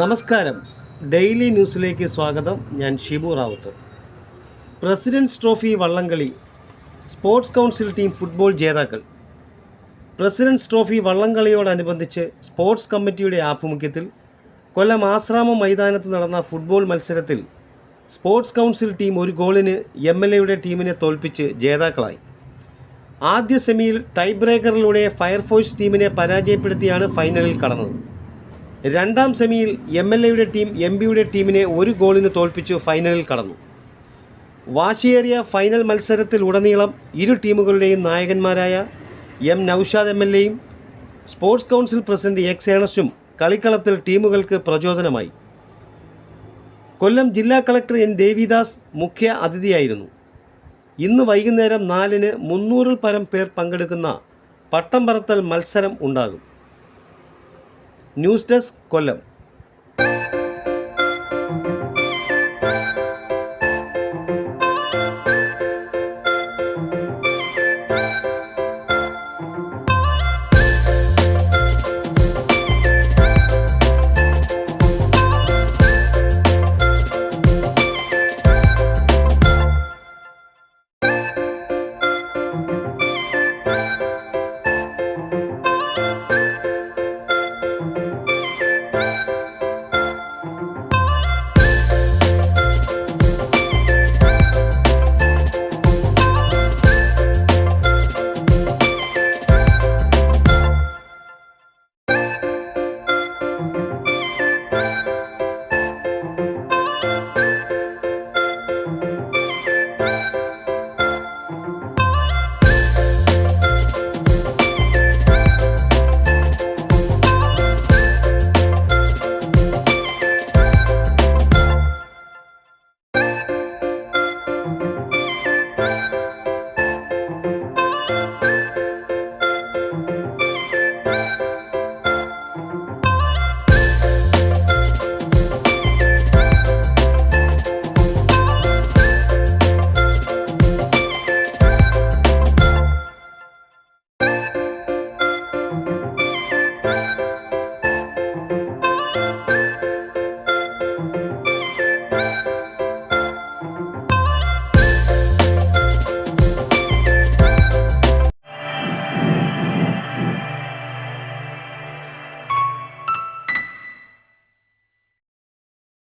നമസ്കാരം. ഡെയിലി ന്യൂസിലേക്ക് സ്വാഗതം. ഞാൻ ഷിബു റാവുത്ത്. പ്രസിഡൻസ് ട്രോഫി വള്ളംകളി. സ്പോർട്സ് കൗൺസിൽ ടീം ഫുട്ബോൾ ജേതാക്കൾ. പ്രസിഡൻസ് ട്രോഫി വള്ളംകളിയോടനുബന്ധിച്ച് സ്പോർട്സ് കമ്മിറ്റിയുടെ ആഭിമുഖ്യത്തിൽ കൊല്ലം ആശ്രാമം മൈതാനത്ത് നടന്ന ഫുട്ബോൾ മത്സരത്തിൽ സ്പോർട്സ് കൗൺസിൽ ടീം ഒരു ഗോളിന് എം എൽ എയുടെ ടീമിനെ തോൽപ്പിച്ച് ജേതാക്കളായി. ആദ്യ സെമിയിൽ ടൈ ബ്രേക്കറിലൂടെ ഫയർഫോഴ്സ് ടീമിനെ പരാജയപ്പെടുത്തിയാണ് ഫൈനലിൽ കടന്നത്. രണ്ടാം സെമിയിൽ എം എൽ എയുടെ ടീം എം പിയുടെ ടീമിനെ ഒരു ഗോളിന് തോൽപ്പിച്ചു ഫൈനലിൽ കടന്നു. വാശിയേറിയ ഫൈനൽ മത്സരത്തിൽ ഉടനീളം ഇരു ടീമുകളുടെയും നായകന്മാരായ എം നൌഷാദ് എം എൽ എയും സ്പോർട്സ് കൗൺസിൽ പ്രസിഡന്റ് എക്സ് ഏണസും കളിക്കളത്തിൽ ടീമുകൾക്ക് പ്രചോദനമായി. കൊല്ലം ജില്ലാ കളക്ടർ എൻ ദേവിദാസ് മുഖ്യ അതിഥിയായിരുന്നു. ഇന്ന് വൈകുന്നേരം നാലിന് മുന്നൂറിൽ പരം പേർ പങ്കെടുക്കുന്ന പട്ടം പറത്തൽ മത്സരം ഉണ്ടാകും. News desk Kollam.